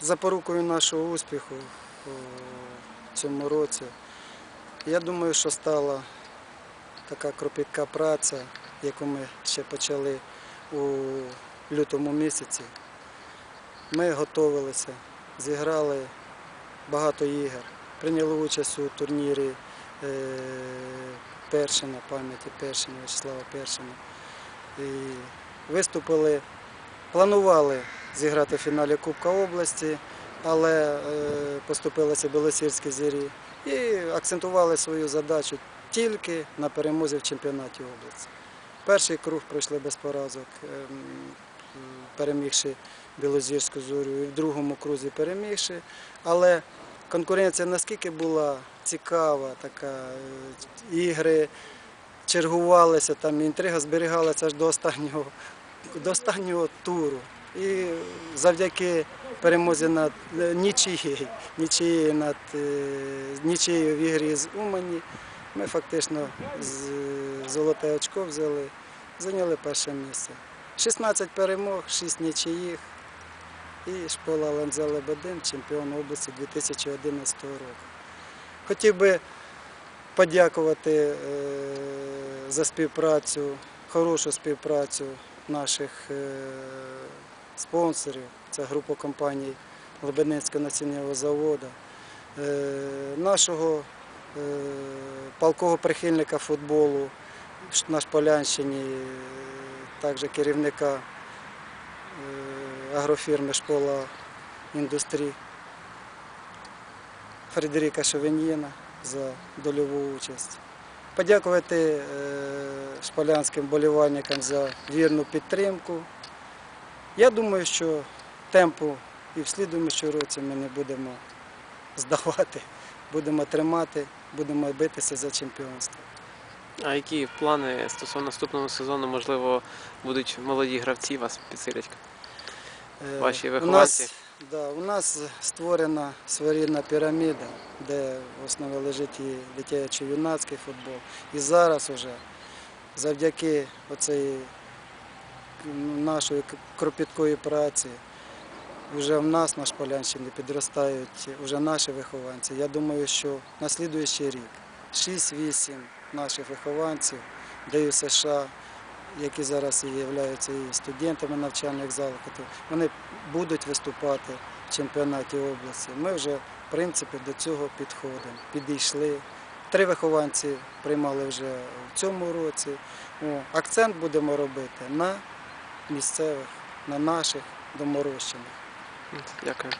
запорукою нашого успіху в цьому році, я думаю, що стала така кропітка праця, яку ми ще почали у лютому місяці. Ми готувалися, зіграли багато ігор, прийняли участь у турнірі е, Першина, пам'яті Першина, Вячеслава Першина. І виступили, планували зіграти в фіналі Кубка області, але е, поступилися Білосірські зірі і акцентували свою задачу тільки на перемозі в чемпіонаті області. Перший круг пройшли без поразок, ем, перемігши Білозірську зорю, і в другому крузі перемігши. Але конкуренція наскільки була цікава, така е, ігри чергувалися, там інтрига зберігалася аж до останнього, до останнього туру. І завдяки перемозі над е, нічиєю, е, нічиєю в ігрі з Умані, ми фактично золоте очко взяли, зайняли перше місце. 16 перемог, 6 нічиїх і школа Ленза Лебедин, чемпіон області 2011 року. Хотів би подякувати е, за співпрацю, хорошу співпрацю наших спонсорів. Це група компаній Лебединського насіннєвого заводу, е, нашого е, палкого прихильника футболу на Шполянщині, е, також керівника агрофірми Школа індустрії Фредеріка Шовеніна за дольову участь. Подякувати шполянським болівальникам за вірну підтримку. Я думаю, що темпу і в слідуючому році ми не будемо здавати, будемо тримати, будемо битися за чемпіонство. А які плани стосовно наступного сезону, можливо, будуть молоді гравці вас підсилять? Е, Ваші у вихованці? нас, да, у нас створена своєрідна піраміда, де в основі лежить і дитячо-юнацький футбол. І зараз уже завдяки м, нашої кропіткої праці вже в нас на Шполянщині підростають вже наші вихованці. Я думаю, що на слідуючий рік 6-8 наших вихованців де дають США, які зараз і і студентами навчальних закладів, вони будуть виступати в чемпіонаті області. Ми вже, в принципі, до цього підходимо, підійшли. Три вихованці приймали вже в цьому році. Акцент будемо робити на місцевих, на наших доморощених. Дякую.